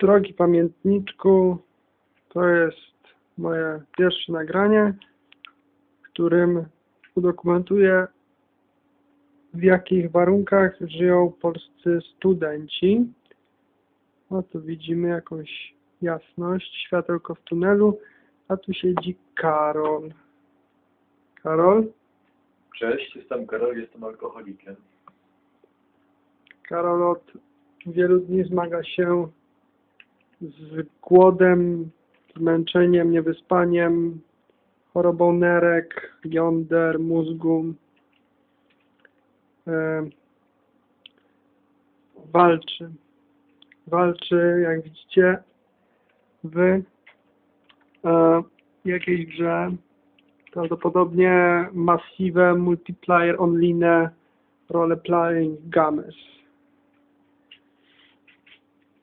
Drogi pamiętniczku, to jest moje pierwsze nagranie, w którym udokumentuję w jakich warunkach żyją polscy studenci. No tu widzimy jakąś jasność, światełko w tunelu, a tu siedzi Karol. Karol? Cześć, jestem Karol, jestem alkoholikiem. Karol od wielu dni zmaga się z głodem, zmęczeniem, niewyspaniem, chorobą nerek, jąder, mózgu. E, walczy. Walczy, jak widzicie, w e, jakiejś grze. Prawdopodobnie Massive Multiplayer Online Role Playing Games.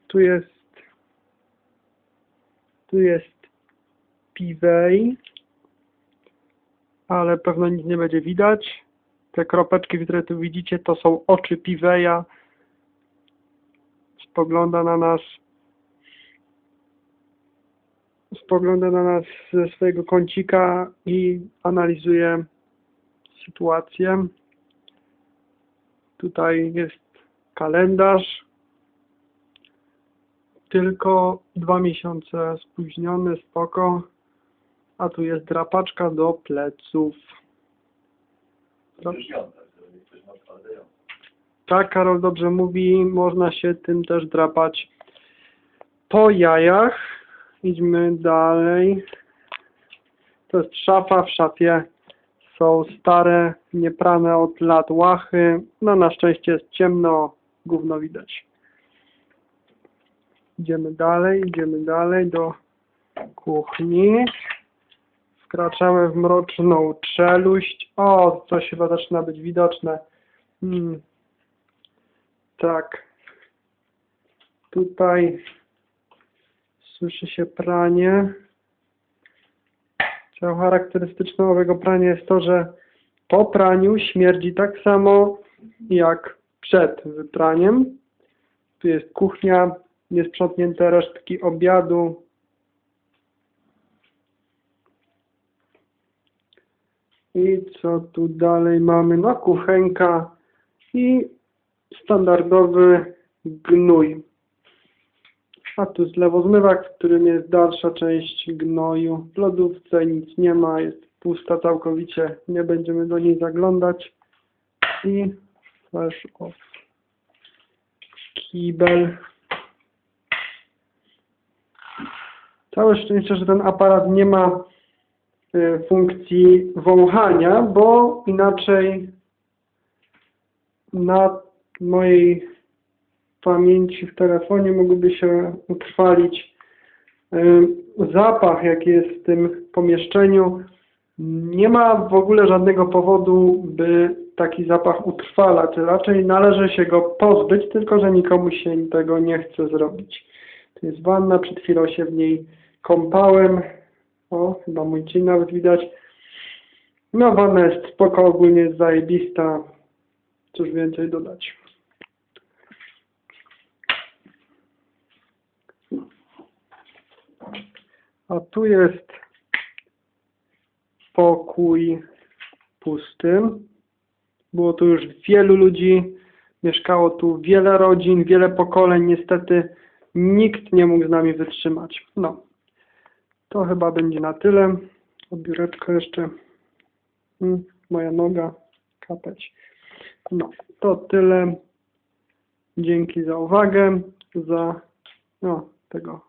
Tu jest tu jest Piwej, ale pewno nic nie będzie widać. Te kropeczki, które tu widzicie, to są oczy Piweja. Spogląda na nas spogląda na nas ze swojego kącika i analizuje sytuację. Tutaj jest kalendarz. Tylko dwa miesiące spóźniony, spoko. A tu jest drapaczka do pleców. Tak, Karol dobrze mówi, można się tym też drapać po jajach. Idźmy dalej. To jest szafa, w szafie są stare, nieprane od lat łachy. No na szczęście jest ciemno, gówno widać. Idziemy dalej, idziemy dalej do kuchni. Wkraczamy w mroczną czeluść. O, coś chyba zaczyna być widoczne. Hmm. Tak. Tutaj słyszy się pranie. Cechą charakterystyczną owego prania jest to, że po praniu śmierdzi tak samo jak przed wypraniem. Tu jest kuchnia, niesprzątnięte resztki obiadu. I co tu dalej mamy? No kuchenka i standardowy gnój. A tu jest lewozmywak, w którym jest dalsza część gnoju. W lodówce nic nie ma, jest pusta całkowicie, nie będziemy do niej zaglądać. I flash off. Kibel. Całe szczęście, że ten aparat nie ma y, funkcji wąchania, bo inaczej na mojej pamięci w telefonie mógłby się utrwalić y, zapach, jaki jest w tym pomieszczeniu. Nie ma w ogóle żadnego powodu, by taki zapach utrwalać. Raczej należy się go pozbyć, tylko że nikomu się tego nie chce zrobić. To jest wanna, przed chwilą się w niej kąpałem. O, chyba mój cień nawet widać. No, wanna jest spoko, ogólnie jest zajebista. Cóż więcej dodać. A tu jest pokój pusty. Było tu już wielu ludzi, mieszkało tu wiele rodzin, wiele pokoleń. Niestety nikt nie mógł z nami wytrzymać. No, to chyba będzie na tyle. Obióreczko jeszcze. Mm, Moja noga kapeć. No, to tyle. Dzięki za uwagę, za no, tego